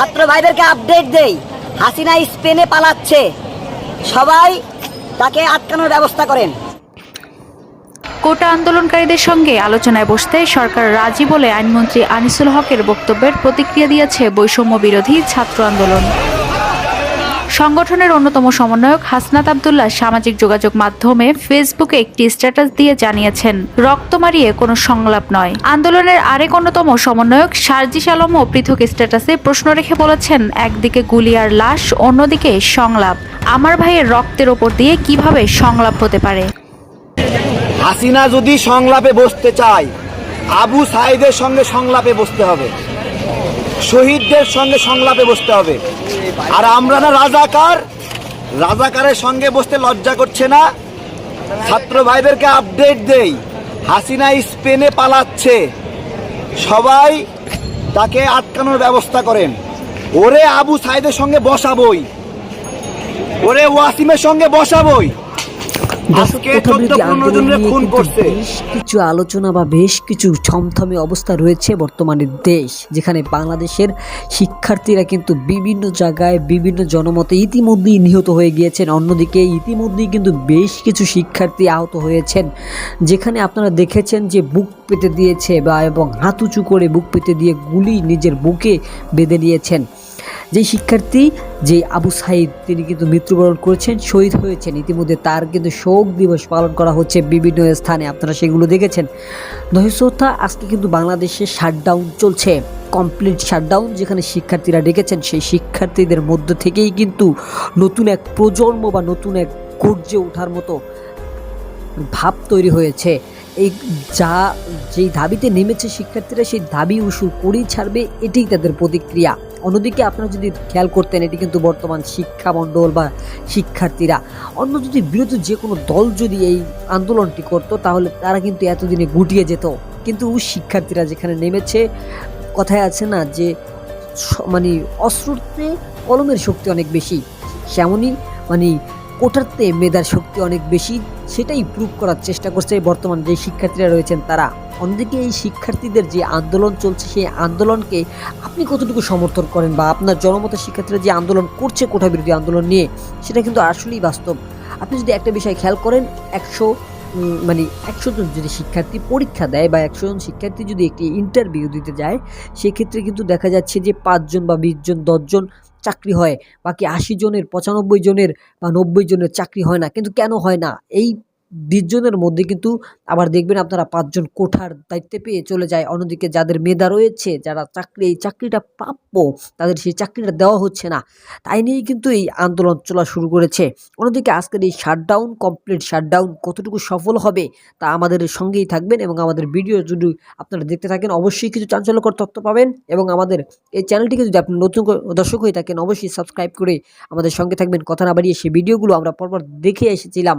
ছাত্র ভাইদেরকে আপডেট দেই। হাসিনা স্পেনে পালাচ্ছে। সবাই তাকে আটকানোর ব্যবস্থা করেন। কোটা আন্দোলনকারীদের সঙ্গে আলোচনায় বসতে সরকার রাজি বলে আইনমন্ত্রী আনিসুল হকের বক্তব্যের প্রতিক্রিয়া দিয়েছে বৈষম্য বিরোধী ছাত্র আন্দোলন। সংগঠনের অন্যতম সমন্বয়ক হাসনাত আবদুল্লাহ সামাজিক যোগাযোগ মাধ্যমে ফেসবুকে একটি স্ট্যাটাস দিয়ে জানিয়েছেন, রক্ত মারিয়ে কোনো সংলাপ নয়। আন্দোলনের আরেক অন্যতম সমন্বয়ক সার্জিস আলমও পৃথক স্ট্যাটাসে প্রশ্ন রেখে বলেছেন, একদিকে গুলি আর লাশ, অন্যদিকে সংলাপ। আমার ভাইয়ের রক্তের ওপর দিয়ে কীভাবে সংলাপ হতে পারে? হাসিনা যদি সংলাপে বসতে চায়, আবু সাইদের সঙ্গে সংলাপে বসতে হবে। শহীদদের সঙ্গে সংলাপে বসতে হবে। আর আমরা না রাজাকার, রাজাকারের সঙ্গে বসতে লজ্জা করছে না। ছাত্র ভাইদেরকে আপডেট দেই। হাসিনা স্পেনে পালাচ্ছে। সবাই তাকে আটকানোর ব্যবস্থা করেন। ওরে আবু সাইদের সঙ্গে বসাবই। ওরে ওয়াসিমের সঙ্গে বসাবই। বেশ কিছু আলোচনা বা বেশ কিছু থমথমে অবস্থা রয়েছে বর্তমানে দেশ যেখানে বাংলাদেশের শিক্ষার্থীরা কিন্তু বিভিন্ন জায়গায় বিভিন্ন জনমতে ইতিমধ্যেই নিহত হয়ে গিয়েছেন। অন্যদিকে ইতিমধ্যেই কিন্তু বেশ কিছু শিক্ষার্থী আহত হয়েছেন। যেখানে আপনারা দেখেছেন যে বুক পেতে দিয়েছে বা এবং হাত উঁচু করে বুক পেতে দিয়ে গুলি নিজের বুকে বেঁধে নিয়েছেন যে শিক্ষার্থী, যে আবু সাইদ, তিনি কিন্তু মৃত্যুবরণ করেছেন, শহীদ হয়েছেন। ইতিমধ্যে তার কিন্তু শোক দিবস পালন করা হচ্ছে বিভিন্ন স্থানে। আপনারা সেগুলো দেখেছেন। দহিশ্রদ্ধা আজকে কিন্তু বাংলাদেশে শাটডাউন চলছে। কমপ্লিট শাটডাউন যেখানে শিক্ষার্থীরা ডেকেছেন, সেই শিক্ষার্থীদের মধ্য থেকেই কিন্তু নতুন এক প্রজন্ম বা নতুন এক গর্জে ওঠার মতো ভাব তৈরি হয়েছে। এই যা, যেই দাবিতে নেমেছে শিক্ষার্থীরা, সেই দাবি উসু করেই ছাড়বে, এটাই তাদের প্রতিক্রিয়া। অন্যদিকে আপনারা যদি খেয়াল করতেন, এটি কিন্তু বর্তমান শিক্ষামণ্ডল বা শিক্ষার্থীরা। অন্য যদি বিরোধী যে কোনো দল যদি এই আন্দোলনটি করতো, তাহলে তারা কিন্তু এতদিনে গুটিয়ে যেত। কিন্তু শিক্ষার্থীরা যেখানে নেমেছে, কথায় আছে না যে মানে অশ্রুতে কলমের শক্তি অনেক বেশি। সেমনই মানে কোটারতে মেধার শক্তি অনেক বেশি, সেটাই প্রুভ করার চেষ্টা করছে বর্তমান যে শিক্ষার্থীরা রয়েছেন তারা। অন্যদিকে এই শিক্ষার্থীদের যে আন্দোলন চলছে, সেই আন্দোলনকে আপনি কতটুকু সমর্থন করেন বা আপনার জনমতের শিক্ষার্থীরা যে আন্দোলন করছে কোটা বিরোধী আন্দোলন নিয়ে, সেটা কিন্তু আসলেই বাস্তব। আপনি যদি একটা বিষয় খেয়াল করেন, একশো মানে একশো জন যদি শিক্ষার্থী পরীক্ষা দেয় বা একশো জন শিক্ষার্থী যদি একটি ইন্টারভিউ দিতে যায়, সেক্ষেত্রে কিন্তু দেখা যাচ্ছে যে পাঁচজন বা বিশজন, দশজন চাকরি হয়, বাকি আশি জনের, পঁচানব্বই জনের বা নব্বই জনের চাকরি হয় না। কিন্তু কেন হয় না? এই বিশ জনের মধ্যে কিন্তু আবার দেখবেন আপনারা পাঁচজন কোঠার দায়িত্বে পেয়ে চলে যায়। অন্যদিকে যাদের মেধা রয়েছে, যারা চাকরি, এই চাকরিটা প্রাপ্য, তাদের সেই চাকরিটা দেওয়া হচ্ছে না। তাই নিয়েই কিন্তু এই আন্দোলন চলা শুরু করেছে। অন্যদিকে আজকের এই শাটডাউন কমপ্লিট শাটডাউন কতটুকু সফল হবে তা আমাদের সঙ্গেই থাকবেন এবং আমাদের ভিডিও যদি আপনারা দেখতে থাকেন, অবশ্যই কিছু চাঞ্চল্যকর তথ্য পাবেন এবং আমাদের এই চ্যানেলটিকে যদি আপনি নতুন দর্শক হয়ে থাকেন, অবশ্যই সাবস্ক্রাইব করে আমাদের সঙ্গে থাকবেন। কথা না বাড়িয়ে সেই ভিডিওগুলো আমরা পরপর দেখে এসেছিলাম।